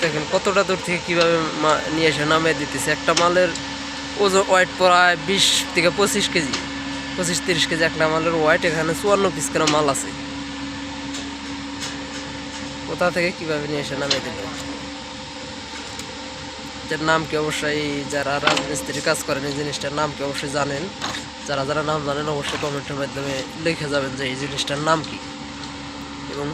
দেখেন, কতটা দূর থেকে কীভাবে মা- নিয়ে এসে নামিয়ে দিতেছে। একটা মালের ওজন ওয়েট প্রায় বিশ থেকে পঁচিশ কেজি। পঁচিশ, তিরিশ কেজি একটা মালের ওয়েট এখানে চুয়ান্ন পিস করে মাল আছে। কোথা থেকে কীভাবে নিয়ে এসে নামিয়ে দিল? এটার নাম কি অবশ্যই, যারা রাজমিস্ত্রির কাজ করেন, এই জিনিসটার নাম কি অবশ্যই জানেন? যারা যারা নাম জানেন, অবশ্যই কমেন্টের মাধ্যমে লিখে যাবেন যে এই জিনিসটার নাম কি। এবং